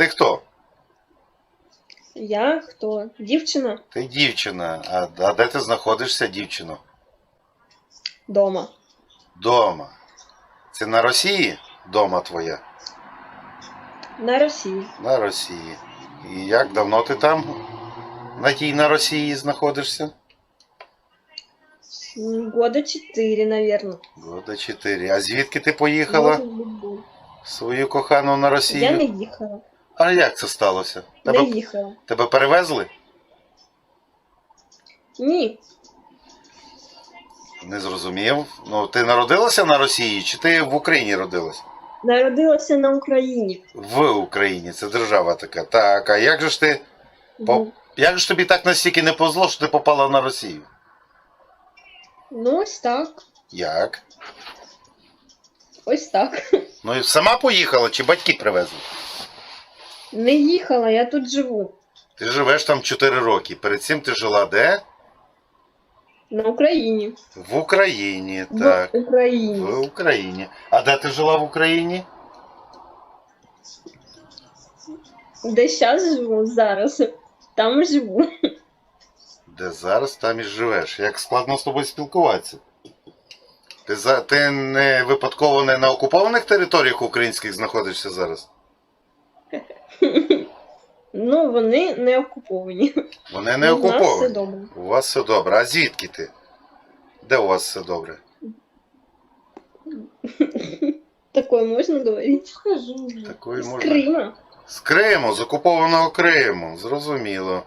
Ти хто? Я хто? Дівчина Ти дівчина. А, а де ти знаходишся, дівчино? дома. Дома. Це на Росії? Дома твоя? На Росії. На Росії. І як давно ти там? На тій на Росії знаходишся? Года четыре, наверное. Года чотири. А звідки ти поїхала свою кохану на Я не їхала. А як це сталося? Тебе, їхала. тебе перевезли? Ні. Не зрозумів. Ну, ти народилася на Росії чи ти в Україні родилась? Народилася на Україні. В Україні, це держава така. Так, а як же ж ти. По- Як же ж тобі так настільки не повезло, що ти попала на Росію? Ну, ось так. Як? Ось так. Ну і сама поїхала, чи батьки привезли? Не їхала, я тут живу. Ти живеш там 4 роки. Перед цим ти жила де? На Україні. В Україні, так. В Україні. В Україні. А де ти жила в Україні? Де зараз живу зараз. Там живу. Де зараз, там і живеш. Як складно з тобою спілкуватися. Ти, за... ти не випадково не на окупованих територіях українських знаходишся зараз? Ну, вони не окуповані. Вони не У нас все окуповані. добре. У вас все добре. А звідки ти? Де у вас все добре? Такое можна говорити? Такої З можна. Крима. З Криму, з окупованого Криму, зрозуміло.